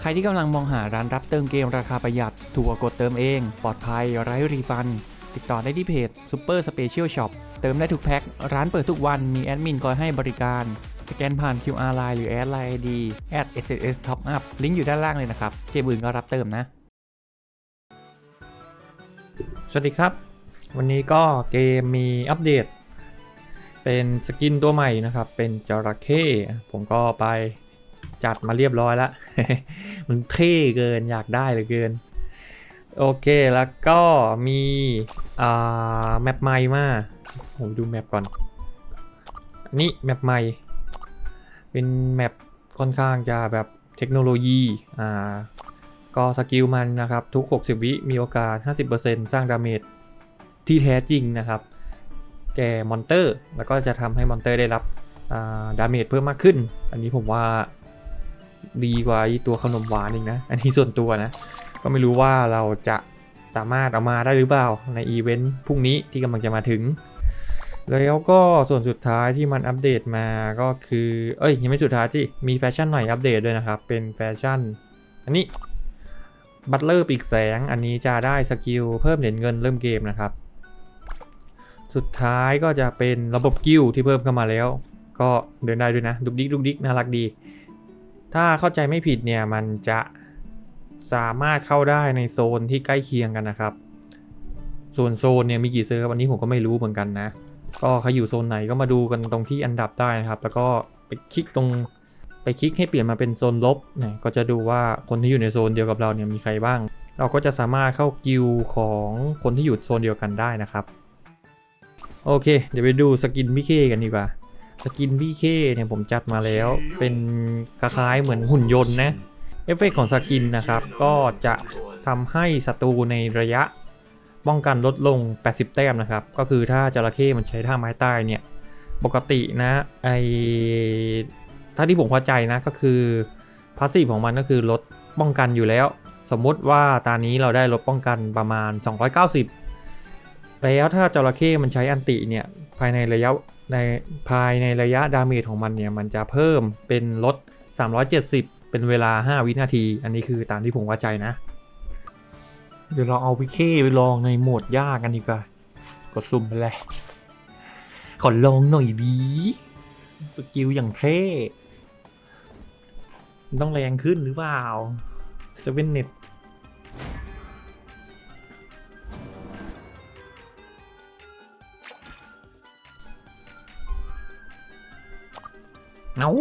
ใครที่กำลังมองหาร้านรับเติมเกมราคาประหยัดถูกกว่ากดเติมเอง ปลอดภัยไร้รีฟัน ติดต่อได้ที่เพจ Super Special Shop เติมได้ทุกแพ็ค ร้านเปิดทุกวันมีแอดมินคอยให้บริการ สแกนผ่าน QR Line หรือแอดไลน์ ID แอด SSS Top Up ลิงก์อยู่ด้านล่างเลยนะครับเกมอื่นก็รับเติมนะ สวัสดีครับ วันนี้ก็เกมมีอัปเดต เป็นสกินตัวใหม่นะครับ เป็นจระเข้ผมก็ไป จัดมาเรียบร้อยแล้วมันเท่เกินอยากได้เหลือเกิน โอเคแล้วก็มีอ่าแมปใหม่มาผมดูแมปก่อน นี่แมปใหม่ เป็นแมปค่อนข้างจะแบบเทคโนโลยีอ่าก็สกิลมันนะครับ ทุก 60 วิมีโอกาส 50%สร้างดาเมจที่แท้จริงนะครับ แก่มอนเตอร์ แล้วก็จะทำให้มอนเตอร์ได้รับดาเมจเพิ่มมากขึ้น อันนี้ผมว่า ดีกว่าตัวขนมหวานอีกนะ อันนี้ส่วนตัวนะ ก็ไม่รู้ว่าเราจะสามารถเอามาได้หรือเปล่าในอีเวนต์พรุ่งนี้ที่กำลังจะมาถึง แล้วก็ส่วนสุดท้ายที่มันอัปเดตมาก็คือ เอ้ย ยังไม่สุดท้ายจิมีแฟชั่นใหม่อัปเดตด้วยนะครับ เป็นแฟชั่น อันนี้บัตเลอร์ปีกแสง อันนี้จะได้สกิลเพิ่มเหรียญเงินเริ่มเกมนะครับ สุดท้ายก็จะเป็นระบบกิลด์ที่เพิ่มเข้ามาแล้ว ก็เดินได้ด้วยนะ ดุกดิกดุกดิกน่ารักดี ถ้าเข้าใจไม่ผิดเนี่ยมันจะสามารถเข้าได้ในโซนที่ใกล้เคียงกันนะครับ ส่วนโซนเนี่ยมีกี่เซิร์ฟวันนี้ผมก็ไม่รู้เหมือนกันนะ ก็ใครอยู่โซนไหนก็มาดูกันตรงที่อันดับได้นะครับ แล้วก็ไปคลิกตรงไปคลิกให้เปลี่ยนมาเป็นโซนลบเนี่ยก็จะดูว่าคนที่อยู่ในโซนเดียวกับเราเนี่ยมีใครบ้าง เราก็จะสามารถเข้ากิลของคนที่อยู่โซนเดียวกันได้นะครับ โอเค เดี๋ยวไปดูสกินพี่เคกันดีกว่า สกินพี่เคเนี่ยผมจัดมาแล้ว เป็นคล้ายๆเหมือนหุ่นยนต์นะเอฟเฟกต์ของสกินนะครับ ก็จะทำให้ศัตรูในระยะป้องกันลดลง 80 แต้มนะครับ ก็คือถ้าจระเข้มันใช้ท่าไม้ใต้เนี่ย ปกตินะไอถ้าที่ผมเข้าใจนะก็คือพาสซีฟของมันก็คือลดป้องกันอยู่แล้ว สมมุติว่าตานี้เราได้ลดป้องกันประมาณ 290 แล้วถ้าจระเข้มันใช้อันติเนี่ยภายในระยะ ในภายในระยะดาเมจของมันเนี่ย มันจะเพิ่มเป็นลด 370 เป็นเวลา 5 วินาที อันนี้คือตามที่ผมเข้าใจนะ เดี๋ยวเราเอาพิเคไปลองในโหมดยากกันดีกว่ากดซุ่มไปเลยขอลองหน่อยดีสกิลอย่างเท่มันต้องแรงขึ้นหรือเปล่าเซเว่นเน็ต เอา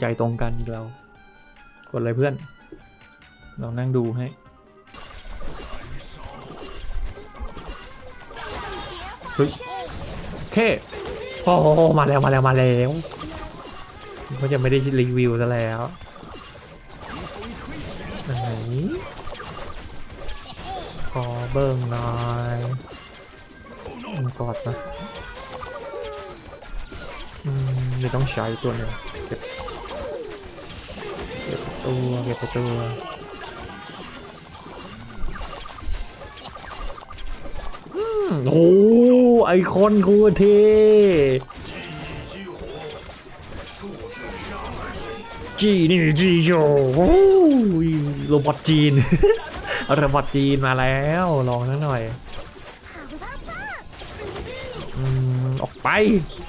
ใจตรงกันอีกแล้ว กดอะไรเพื่อน เรานั่งดูให้ เฮ้ยเคโอ้มาแล้วมาแล้วมาแล้วก็จะไม่ได้รีวิวซะแล้วไหนขอเบิ่งหน่อยกอดนะ มเดี๋ยวต้องใช้ตัวหนึ่งเก็บเก็บตัวเก็บตัวโอ้ไอคอนกูเทจีนี่จีโจโอ้ยโรบอทจีนโรบอทจีนมาแล้ว ลองนักหน่อยอืม ไป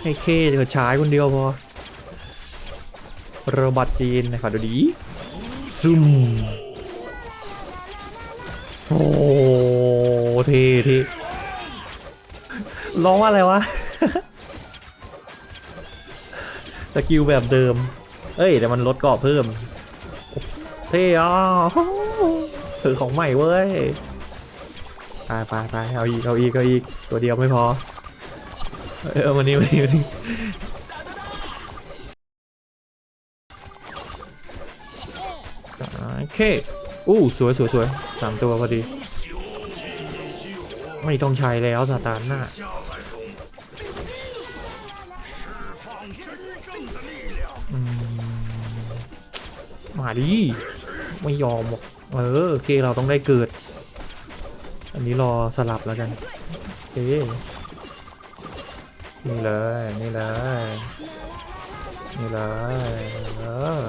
ให้เคเดี๋ยวฉายคนเดียวพอโรบอทจีนนะขอดูดีซุ่มโอ้เท่เท่ร้องว่าอะไรวะสกิลแบบเดิม เอ้ย แต่มันลดเกาะเพิ่ม เท่อะถือของใหม่เว้ยไปไปไปเอาอีก เอาอีก เอาอีก ตัวเดียวไม่พอ เออวันนี้วันนี้วันนี้โอเคอู้สวยสวยสวยสามตัวพอดี ไม่ต้องใช้แล้วสตาร์น่ะอืมมาดิไม่ยอมหรอกเออโอเคเราต้องได้เกิด อันนี้รอสลับแล้วกันโอเค นี่เลย นี่เลย นี่เลยเออ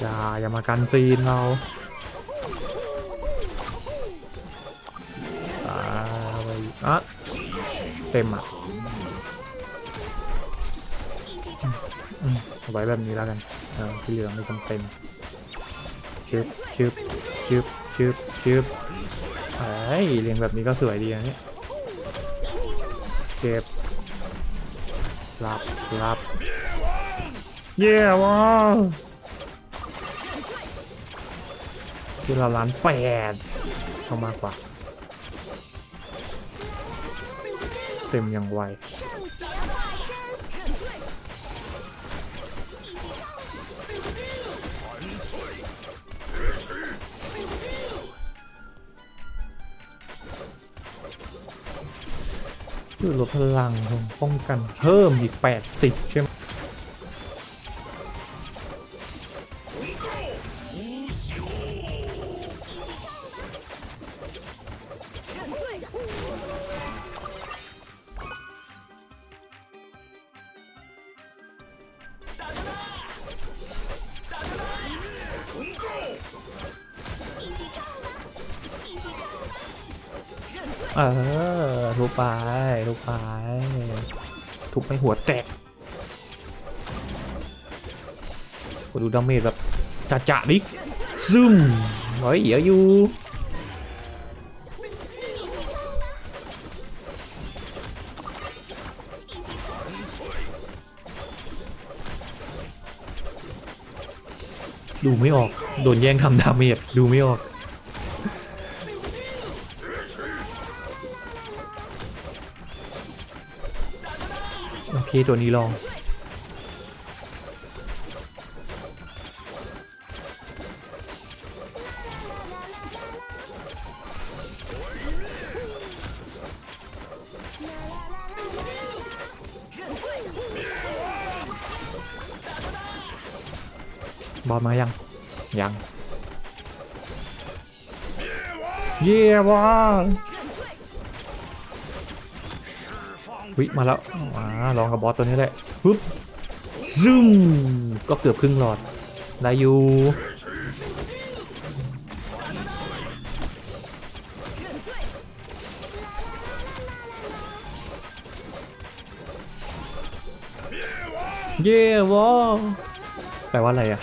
อย่าอย่ามากันซีนเราตาไปอะเต็มอะอืมเอาไว้แบบนี้แล้วกันเออที่เหลือไม่จำเป็นชึบชึบชึบชึบชึบเอ้ยเรียงแบบนี้ก็สวยดีนะเนี่ย เก็บรับรับเย้ว้าวที่เราล้านแปดเข้ามากกว่า เต็มอย่างไว คือลดพลังของป้องกันเพิ่มอีก 80 ใช่ไหม เออทุบไปทุบไปทุบไปหัวแตกโอ้ดูดาเมจแบบจะจะๆดิซึมเฮ้ยเดี๋ยอยู่ดูไม่ออก โดนแย่งทำดาเมจดูไม่ออก โอเคตัวนี้ลองบอลมายัง ยัง เย้บอ วิมาแล้วมาลองกับบอสตัวนี้แหละปึ๊บซึมก็เกือบครึ่งหลอดได้อยู่เย้วอแปลว่าอะไรอะ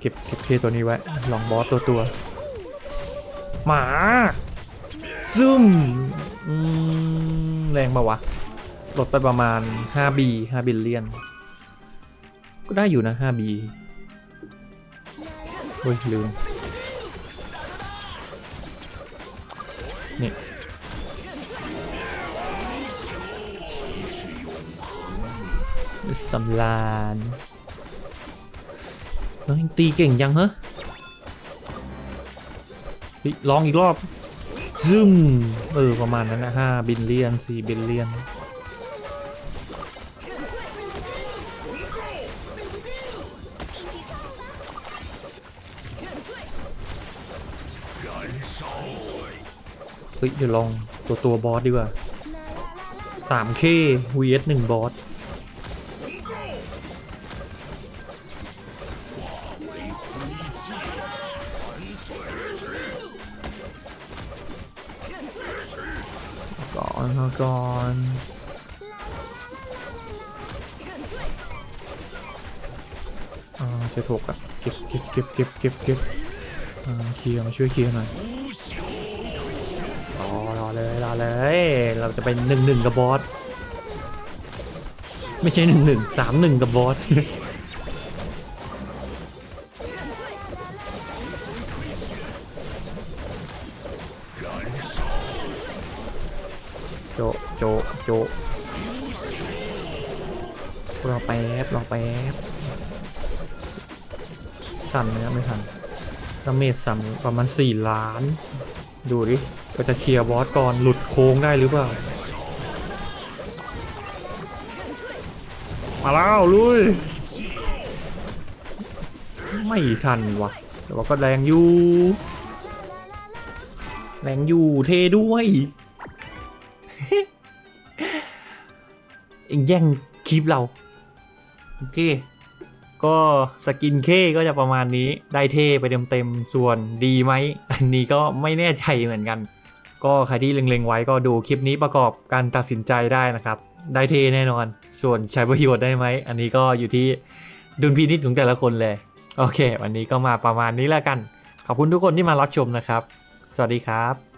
เก็บเก็บเคตัวนี้ไว้ ลองบอสตัวตัว หมาซึมอืมแรงปะวะลดไปประมาณ 5B 5บิลเลียน ก็ได้อยู่นะ 5B โอ้ยลืม นี่ สำลานเฮ้ยตีเก่งยังเหรอเฮ้ย ลองอีกรอบซึมเออ ประมาณนั้นนะห้าบิลเลียนสี่บิลเลียนเฮ้ยเดี๋ยวลองตัวตัวบอสดีกว่า 3K vs 1บอส อนเอาก่อนอ่าจะถกอะเก็บเก็บเก็บเก็บเก็บเก็บอ่าเคลียร์มาช่วยเคลียร์หน่อยรอรอเลยรอเลย เราจะไปหนึ่งหนึ่งกับบอส ไม่ใช่หนึ่งหนึ่งสามหนึ่งกับบอส โจรอแป๊บรอแป๊บทันไหมครับไม่ทันดาเมจสามประมาณสี่ล้าน ดูดิก็จะเคลียร์บอสก่อนหลุดโค้งได้หรือเปล่า มาแล้วลุย ไม่ทันวะแต่ว่าก็แรงอยู่ แรงอยู่เทด้วย แย่งคลิปเรา โอเค ก็สกินเคก็จะประมาณนี้ได้เท่ไปเต็มๆ ส่วนดีไหม อันนี้ก็ไม่แน่ใจเหมือนกัน ก็ใครที่เล็งๆไว้ก็ดูคลิปนี้ประกอบการตัดสินใจได้นะครับ ได้เท่แน่นอน ส่วนใช้ประโยชน์ได้ไหม อันนี้ก็อยู่ที่ดุลพินิจของแต่ละคนเลย โอเค วันนี้ก็มาประมาณนี้แล้วกัน ขอบคุณทุกคนที่มารับชมนะครับ สวัสดีครับ